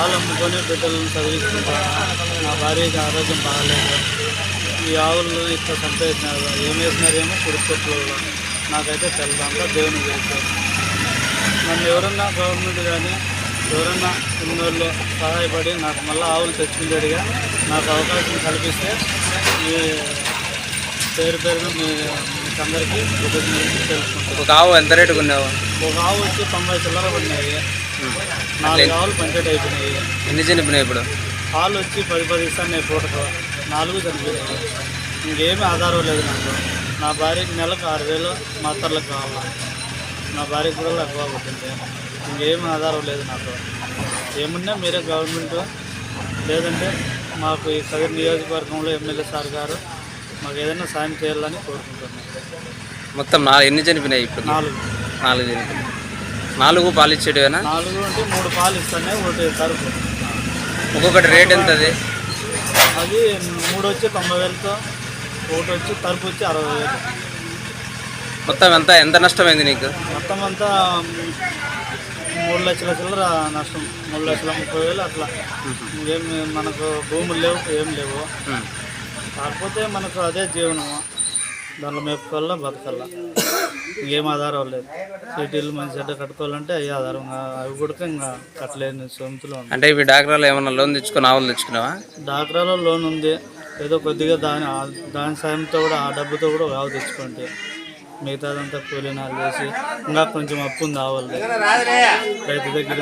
చదువుకొని బిడ్డలను చదివించుకుంటాను నా భార్యకి ఆరోగ్యం బాగాలేదు. ఈ ఆవులు ఇట్లా చంపేసినారు ఏం వేసినారేమో కుడుకొట్లు నాకైతే తెలదంతా దేవుని తెలుసు నన్ను ఎవరన్నా గవర్నమెంట్ కానీ ఎవరన్నా ఉన్నోళ్ళు సహాయపడి నాకు మళ్ళీ ఆవులు తెచ్చుకునేట్టుగా నాకు అవకాశం కల్పిస్తే మీ పేరు పేరున మీ అందరికీ ఒక ఆవు ఎంత రేటు కొన్నావు ఒక ఆవు వచ్చి తొంభై చిల్లర పడినాయి. నాలుగు ఆవులు పంచేట్ అయిపోయినాయి. ఎన్ని చనిపోయినాయి ఇప్పుడు? పాలు వచ్చి పది పది ఇస్తాను పూటకు నాలుగు చనిపోయినాయి. ఇంకేమీ ఆధారం లేదు నాకు. నా భార్యకి నెలకు ఆరు వేలు మాత్రలకు కావాలి. నా భార్యకి కూడా ఎక్కువ ఇంకేమీ ఆధారం లేదు నాకు. ఏమున్నా మీరే గవర్నమెంట్ లేదంటే మాకు ఈ కదిరి నియోజకవర్గంలో ఎమ్మెల్యే సార్ గారు మాకు ఏదైనా సాయం చేయాలని కోరుకుంటున్నాను మొత్తం ఎన్ని చనిపోయినాయి ఇప్పుడు? నాలుగు. నాలుగు చనిపోయినాయి. నాలుగు పాలు ఇచ్చేటివేనా? నాలుగు అంటే మూడు పాలు ఇస్తానే ఒకటి తరుపు ఒక్కొక్కటి రేట్ ఎంత అది అది మూడు వచ్చి తొంభై వేలతో ఒకటి వచ్చి తరుపు వచ్చి అరవై వేలు. మొత్తం ఎంత ఎంత నష్టమైంది నీకు? మొత్తం అంతా మూడు లక్షల చిల్లర నష్టం. మూడు లక్షల ముప్పై వేలు అట్లా. ఇంకేం మనకు భూములు లేవు ఏం లేవు. కాకపోతే మనకు అదే జీవనము. దాంట్లో మేపుకోవాలా బతకల్లా ఇంకేం ఆధారం లేదు సిటీలు మంచి చెడ్డ కట్టుకోవాలంటే అవి ఆధారం. ఇంకా అవి కూడా ఇంకా కట్టలేని సొంతులు అంటే ఇవి డాక్రాలు ఏమన్నా లోన్ తెచ్చుకుని ఆవులు తెచ్చుకున్నావా? డాక్రాలో లోన్ ఉంది. ఏదో కొద్దిగా దాని దాని సాయంతో కూడా ఆ డబ్బుతో కూడా ఒక ఆవు తెచ్చుకోండి మిగతాదంతా కూలీనాలు చేసి ఇంకా కొంచెం అప్పు ఉంది ఆవులు రైతు దగ్గర